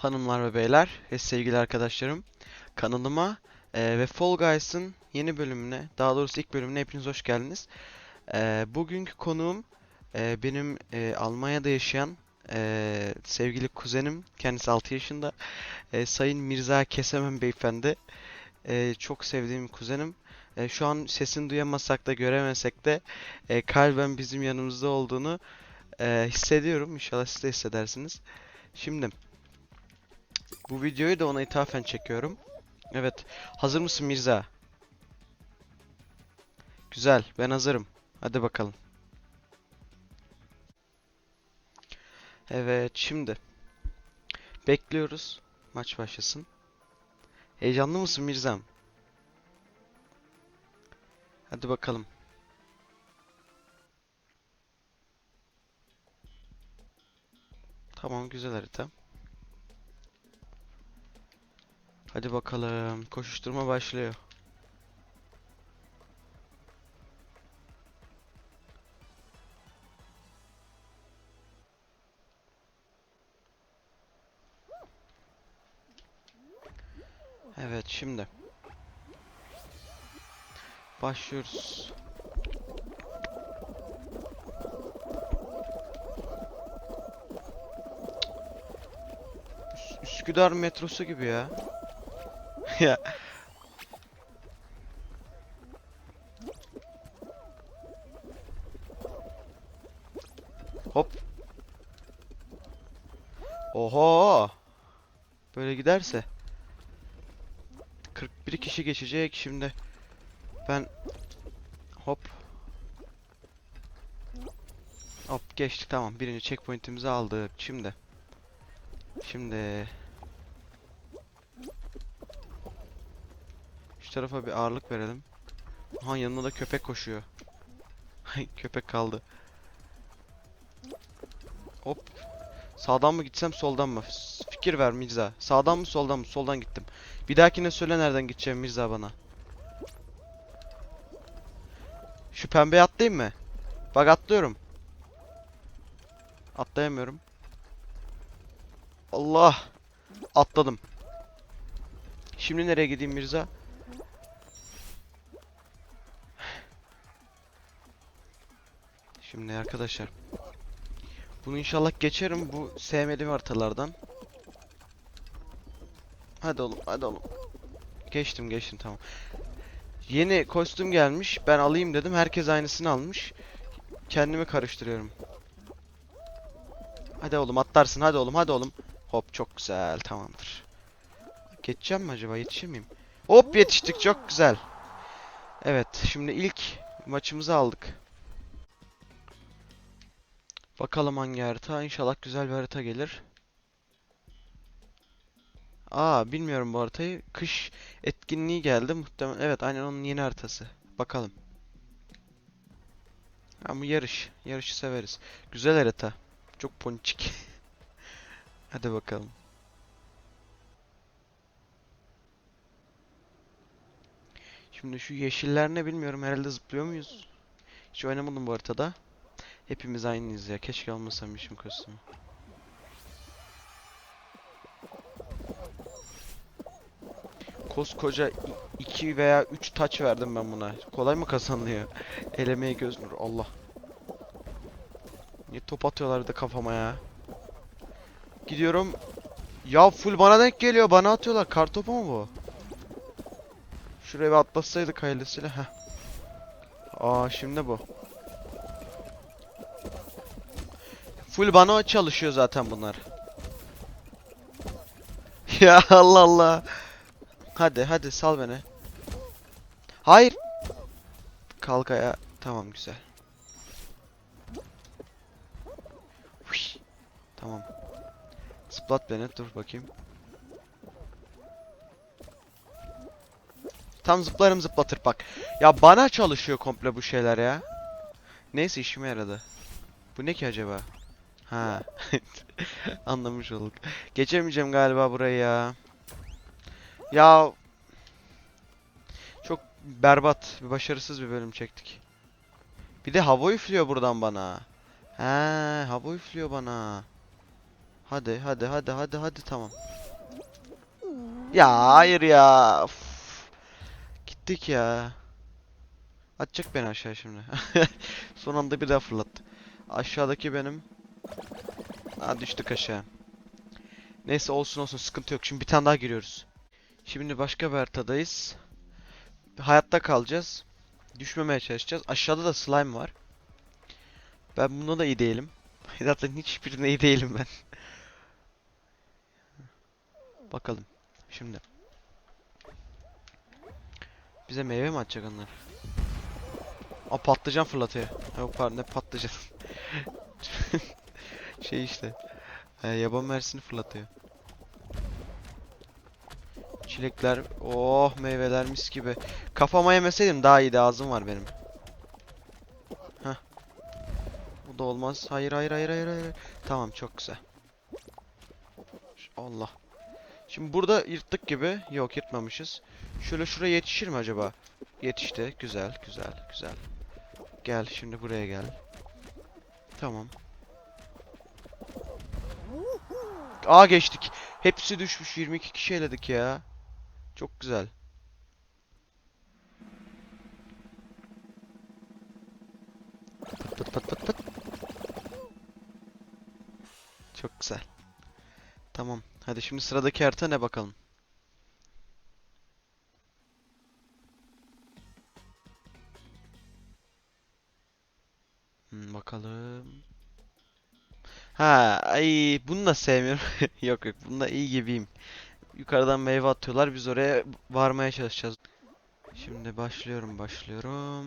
hanımlar ve beyler ve sevgili arkadaşlarım kanalıma e, ve Fall Guys'ın yeni bölümüne daha doğrusu ilk bölümüne hepiniz hoş geldiniz. E, bugünkü konuğum e, benim e, Almanya'da yaşayan e, sevgili kuzenim kendisi 6 yaşında e, Sayın Mirza Kesemem beyefendi. E, çok sevdiğim kuzenim. E, şu an sesini duyamasak da göremesek de e, kalben bizim yanımızda olduğunu e, hissediyorum. İnşallah siz de hissedersiniz. Şimdi bu videoyu da ona ithafen çekiyorum. Evet. Hazır mısın Mirza? Güzel. Ben hazırım. Hadi bakalım. Evet. Şimdi. Bekliyoruz. Maç başlasın. Heyecanlı mısın Mirzam? Hadi bakalım. Tamam. Güzel harita. Hadi bakalım. Koşuşturma başlıyor. Evet şimdi. Başlıyoruz. Üs- Üsküdar metrosu gibi ya. Ya. Hop. Oho. Böyle giderse 41 kişi geçecek şimdi. Ben hop. Hop geçtik tamam. Birinci checkpoint'imizi aldık. Şimdi. Şimdi Tarafa bir ağırlık verelim. Aha yanında da köpek koşuyor. köpek kaldı. Hop. Sağdan mı gitsem soldan mı? Fikir ver Mirza. Sağdan mı soldan mı? Soldan gittim. Bir dahakine söyle nereden gideceğim Mirza bana. Şu pembeye atlayayım mı? Bak atlıyorum. Atlayamıyorum. Allah. Atladım. Şimdi nereye gideyim Mirza? Şimdi arkadaşlar. Bunu inşallah geçerim bu sevmediğim haritalardan. Hadi oğlum hadi oğlum. Geçtim geçtim tamam. Yeni kostüm gelmiş. Ben alayım dedim. Herkes aynısını almış. Kendimi karıştırıyorum. Hadi oğlum atlarsın hadi oğlum hadi oğlum. Hop çok güzel tamamdır. Geçeceğim mi acaba yetişir miyim? Hop yetiştik çok güzel. Evet şimdi ilk maçımızı aldık. Bakalım hangi harita. İnşallah güzel bir harita gelir. Aa bilmiyorum bu haritayı. Kış etkinliği geldi muhtemelen. Evet aynen onun yeni haritası. Bakalım. Ama yarış. Yarışı severiz. Güzel harita. Çok ponçik. Hadi bakalım. Şimdi şu yeşiller ne bilmiyorum. Herhalde zıplıyor muyuz? Hiç oynamadım bu haritada. Hepimiz aynıyız ya. Keşke almasaymışım kostümü. Koskoca 2 veya 3 taç verdim ben buna. Kolay mı kazanılıyor? Elemeye göz nur. Allah. Niye top atıyorlar de kafama ya? Gidiyorum. Ya full bana denk geliyor. Bana atıyorlar. Kartopu mu bu? Şuraya bir atlatsaydık hayırlısıyla. Heh. Aa şimdi bu. Full bana çalışıyor zaten bunlar. Ya Allah Allah. Hadi hadi sal beni. Hayır. Kalk ayağa. Tamam güzel. Hış. Tamam. Zıplat beni. Dur bakayım. Tam zıplarım zıplatır bak. Ya bana çalışıyor komple bu şeyler ya. Neyse işime yaradı. Bu ne ki acaba? Ha. Anlamış olduk. Geçemeyeceğim galiba burayı ya. Ya çok berbat, başarısız bir bölüm çektik. Bir de hava üflüyor buradan bana. He, hava üflüyor bana. Hadi, hadi, hadi, hadi, hadi tamam. Ya hayır ya. Uf. Gittik ya. Atacak beni aşağı şimdi. Son anda bir daha fırlattı. Aşağıdaki benim. Ha düştük aşağı. Neyse olsun olsun sıkıntı yok. Şimdi bir tane daha giriyoruz. Şimdi başka bir haritadayız. Hayatta kalacağız. Düşmemeye çalışacağız. Aşağıda da slime var. Ben bunda da iyi değilim. Zaten hiçbirine iyi değilim ben. Bakalım. Şimdi. Bize meyve mi atacak onlar? Aa patlıcan fırlatıyor. Yok pardon ne patlıcan. şey işte. E, yaban mersini fırlatıyor. Çilekler, oh meyveler mis gibi. Kafama yemeseydim daha iyiydi ağzım var benim. Heh. Bu da olmaz. Hayır hayır hayır hayır hayır. Tamam çok güzel. Allah. Şimdi burada yırttık gibi. Yok yırtmamışız. Şöyle şuraya yetişir mi acaba? Yetişti. Güzel güzel güzel. Gel şimdi buraya gel. Tamam. Aa geçtik. Hepsi düşmüş. 22 kişi eledik ya. Çok güzel. Pıt pıt pıt pıt pıt. Çok güzel. Tamam. Hadi şimdi sıradaki harita ne bakalım. Ha, ay bunu da sevmiyorum. Yok yok, bunda iyi gibiyim. Yukarıdan meyve atıyorlar, biz oraya varmaya çalışacağız. Şimdi başlıyorum, başlıyorum.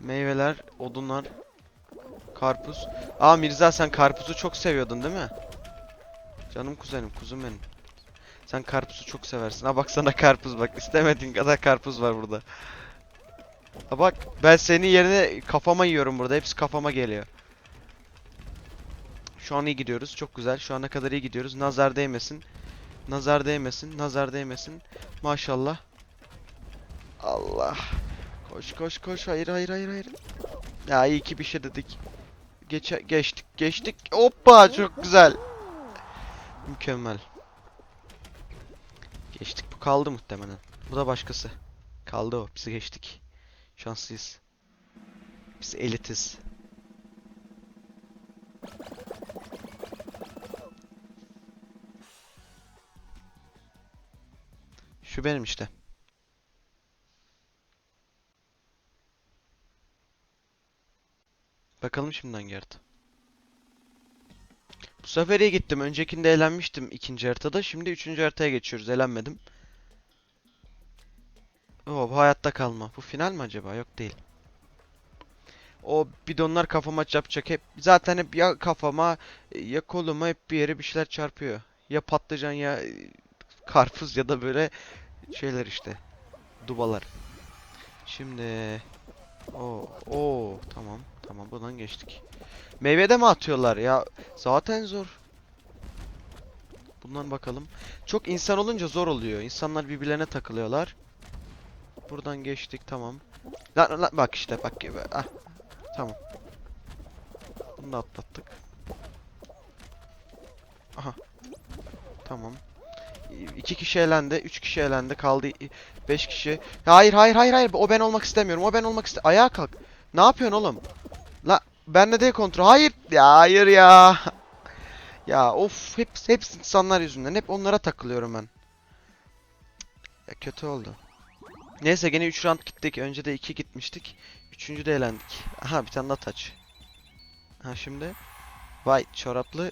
Meyveler, odunlar, karpuz. Aa Mirza sen karpuzu çok seviyordun değil mi? Canım kuzenim, kuzum benim. Sen karpuzu çok seversin. Ha baksana karpuz bak, istemediğin kadar karpuz var burada. Ha bak ben senin yerine kafama yiyorum burada. Hepsi kafama geliyor. Şu an iyi gidiyoruz. Çok güzel. Şu ana kadar iyi gidiyoruz. Nazar değmesin. Nazar değmesin. Nazar değmesin. Maşallah. Allah. Koş koş koş. Hayır hayır hayır hayır. Ya iyi ki bir şey dedik. Geç geçtik geçtik. Hoppa çok güzel. Mükemmel. Geçtik. Bu kaldı muhtemelen. Bu da başkası. Kaldı o. Bizi geçtik. Şanslıyız. Biz elitiz. Şu benim işte. Bakalım şimdi hangi harita. Bu sefer iyi gittim. Öncekinde elenmiştim ikinci haritada. Şimdi üçüncü haritaya geçiyoruz. Elenmedim. Oo, bu hayatta kalma. Bu final mi acaba? Yok değil. O bidonlar kafama çarpacak hep. Zaten hep ya kafama ya koluma hep bir yere bir şeyler çarpıyor. Ya patlıcan ya e, karpuz ya da böyle şeyler işte. Dubalar. Şimdi o o tamam tamam buradan geçtik. Meyvede mi atıyorlar ya? Zaten zor. Bundan bakalım. Çok insan olunca zor oluyor. İnsanlar birbirlerine takılıyorlar. Buradan geçtik tamam. Lan, lan bak işte bak gibi. Ah. Tamam. Bunu da atlattık. Aha. Tamam. İki kişi elendi, üç kişi elendi, kaldı beş kişi. Hayır, hayır, hayır, hayır. O ben olmak istemiyorum. O ben olmak iste. Ayağa kalk. Ne yapıyorsun oğlum? La ben de değil kontrol. Hayır. Ya hayır ya. Ya of hep hep insanlar yüzünden. Hep onlara takılıyorum ben. Ya kötü oldu. Neyse gene 3 round gittik. Önce de 2 gitmiştik. Üçüncü de elendik. Aha bir tane daha taç. Ha şimdi. Vay çoraplı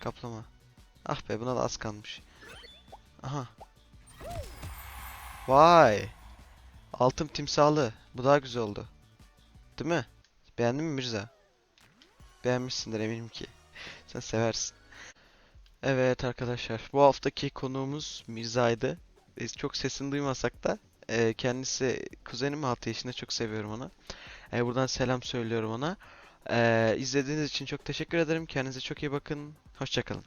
kaplama. Ah be buna da az kalmış. Aha. Vay. Altın timsahlı. Bu daha güzel oldu. Değil mi? Beğendin mi Mirza? Beğenmişsindir eminim ki. Sen seversin. Evet arkadaşlar. Bu haftaki konuğumuz Mirza'ydı. Biz çok sesini duymasak da e, kendisi kuzenim 6 yaşında çok seviyorum onu. E, buradan selam söylüyorum ona. E, izlediğiniz için çok teşekkür ederim. Kendinize çok iyi bakın. Hoşçakalın.